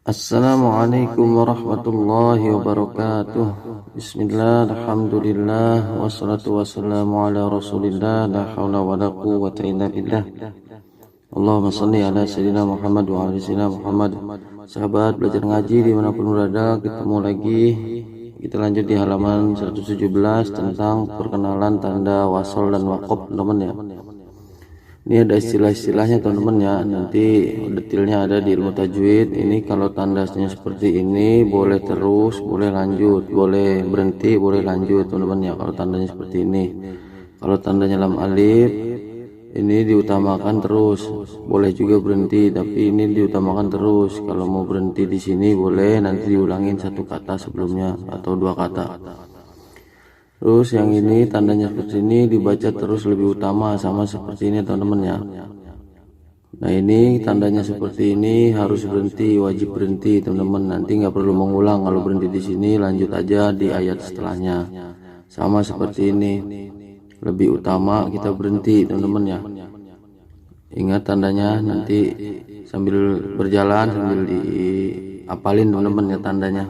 Assalamualaikum warahmatullahi wabarakatuh. Bismillah, Alhamdulillah Wassalatu wassalamu ala rasulillah La hawla wa la quwwata illa billah. Allahumma salli ala sayyidina Muhammad wa ala sayyidina Muhammad. Sahabat belajar ngaji di mana pun berada Ketemu lagi. Kita lanjut di halaman 117 Tentang perkenalan tanda wasol dan wakop teman ya ini ada istilah-istilahnya teman-teman ya. Nanti detailnya ada di ilmu tajwid. Ini kalau tandanya seperti ini boleh terus boleh lanjut. Boleh berhenti boleh lanjut teman-teman ya kalau tandanya seperti ini. Kalau tandanya lam alif ini diutamakan terus. Boleh juga berhenti tapi ini diutamakan terus. Kalau mau berhenti di sini boleh. Nanti diulangin satu kata sebelumnya atau dua kata Terus yang ini tandanya seperti ini dibaca terus lebih utama sama seperti ini teman-teman ya. Nah ini tandanya seperti ini harus berhenti wajib berhenti teman-teman. Nanti nggak perlu mengulang kalau berhenti di sini lanjut aja di ayat setelahnya. Sama seperti ini. Lebih utama kita berhenti teman-teman ya. Ingat tandanya nanti sambil berjalan sambil diapalin teman-teman ya tandanya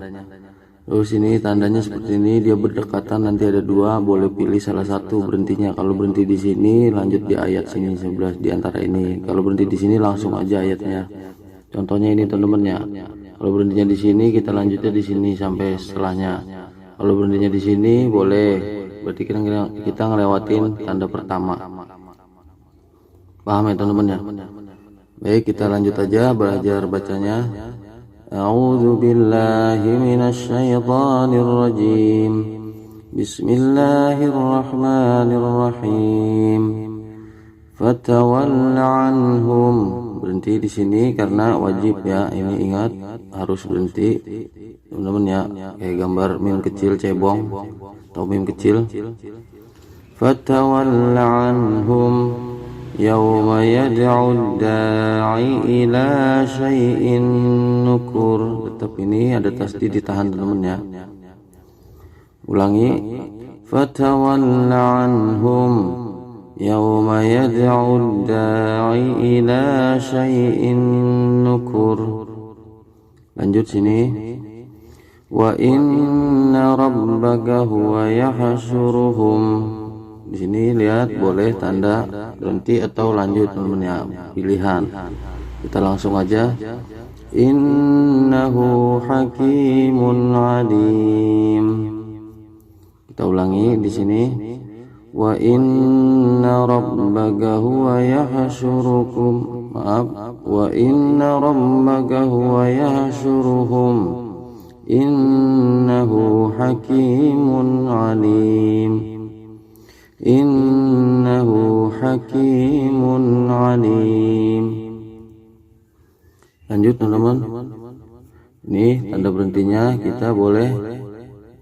Terus ini tandanya seperti ini dia berdekatan nanti ada dua boleh pilih salah satu berhentinya. Kalau berhenti di sini lanjut di ayat sini sebelah di antara ini. Kalau berhenti di sini langsung aja ayatnya. Contohnya ini teman-teman ya. Kalau berhentinya di sini kita lanjutnya di sini sampai setelahnya. Kalau berhentinya di sini boleh. Berarti kita kita ngelewatin tanda pertama. Paham ya teman-teman ya? Baik kita lanjut aja belajar bacanya أعوذ بالله من الشيطان الرجيم بسم الله الرحمن الرحيم فتول عنهم berhenti di sini karena wajib ya ini ingat harus berhenti teman-teman ya kayak gambar mim kecil cebong atau mim kecil fatawalla anhum يوم يدعو الداعي إلى شيء nukur tetap ini ada tasdid ditahan teman-teman ya ulangi fatawalla anhum yawma yad'u da'i ila syai'in nukur lanjut sini wa inna rabbaka huwa yahsyuruhum di sini lihat boleh tanda berhenti atau lanjut teman ya pilihan. kita langsung aja. Innahu hakimun alim. Kita ulangi di sini. wa inna rabbaka huwa yahsyurukum maaf. Wa inna rabbaka huwa yahsyuruhum innahu hakimun alim innahu hakimun alim lanjut teman-teman. Ini tanda berhentinya kita boleh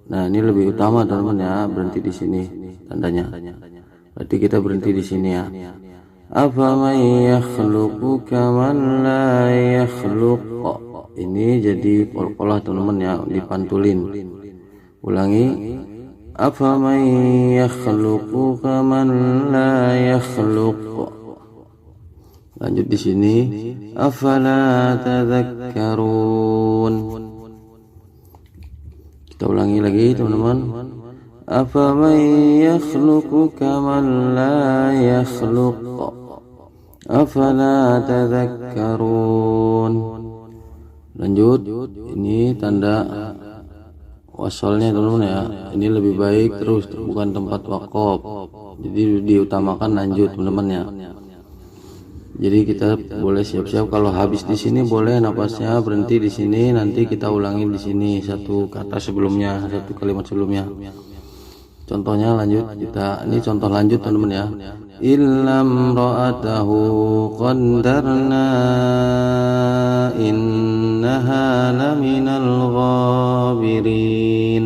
nah ini lebih utama teman-teman ya berhenti di sini tandanya. Berarti kita berhenti di sini ya. Apa yakhluqu kaman la yakhluq? Ini jadi pola teman-teman ya dipantulin. Ulangi أفمن يخلق كمن لا يخلق lanjut di sini afala tadhakkarun kita ulangi lagi teman-teman afaman yakhluqu kaman la yakhluq afala tadhakkarun lanjut ini tanda wasolnya teman-teman ya. Ini lebih baik terus bukan tempat wakop. Jadi diutamakan lanjut teman-teman ya. Jadi kita boleh siap-siap. Kalau habis di sini boleh napasnya berhenti di sini nanti kita ulangi di sini satu kata sebelumnya satu kalimat sebelumnya. Contohnya lanjut kita ini contoh lanjut teman-teman ya illam ra'atahu qaddarna innaha laminal ghabirin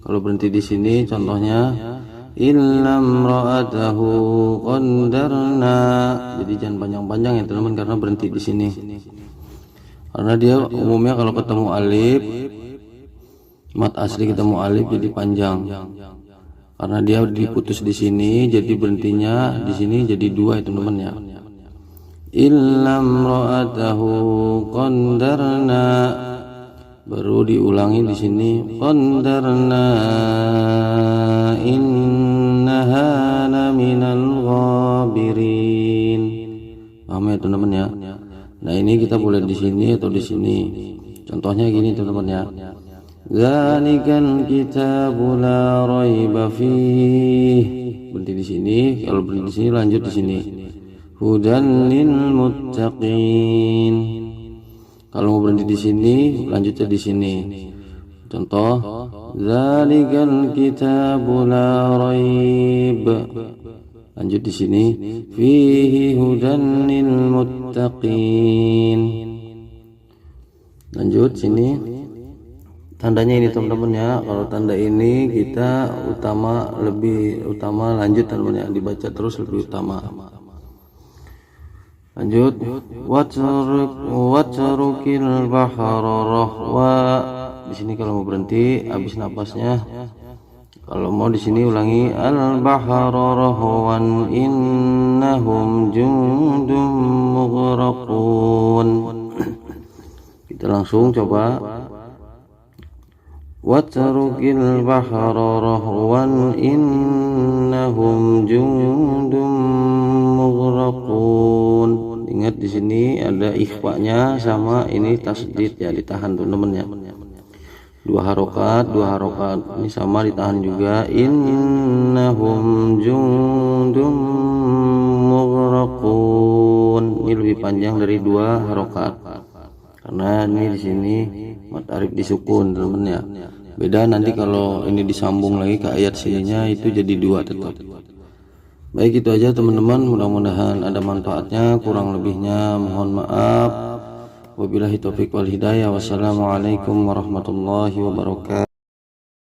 kalau berhenti di sini contohnya illam ra'atahu qaddarna jadi jangan panjang-panjang ya teman-teman karena berhenti di sini. Karena dia umumnya kalau ketemu alif mat asli ketemu alif jadi panjang karena dia diputus di sini jadi berhentinya di sini jadi dua itu teman-teman ya illa imra'atahu qaddarna baru diulangi di sini qaddarna innaha laminal ghabirin. Paham ya teman-teman ya? Nah ini kita boleh di sini atau di sini. Contohnya gini teman-teman ya Zalikal kitabu la raiba fih. Berhenti di sini. Kalau berhenti di sini lanjut di sini. Hudan lil kalau mau berhenti di sini lanjutnya di sini. Contoh zalikal kitabu la raib. Lanjut di sini. Fihi hudan muttaqin. Lanjut sini tandanya ini teman-teman ya. kalau tanda ini kita utama lebih utama lanjut teman-teman ya. Dibaca terus lebih utama. Lanjut. Watruk watrukil bahara rahwa di sini kalau mau berhenti habis napasnya. Kalau mau di sini ulangi al bahara rahwan innahum jundum mughraqun. Kita langsung coba watrukil bahara rahwan innahum jundum mughraqun ingat di sini ada ikhwanya sama ini tasdid ya ditahan teman-teman ya dua harokat dua harokat. Ini sama ditahan juga. Innahum jundum mughraqun. Ini lebih panjang dari dua harokat. Karena ini di sini mat arif disukun teman ya. Beda nanti kalau ini disambung lagi ke ayat sininya itu jadi dua tetap. Baik itu aja teman-teman. Mudah-mudahan ada manfaatnya kurang lebihnya. Mohon maaf. Wabillahi taufiq wal hidayah. Wassalamualaikum warahmatullahi wabarakatuh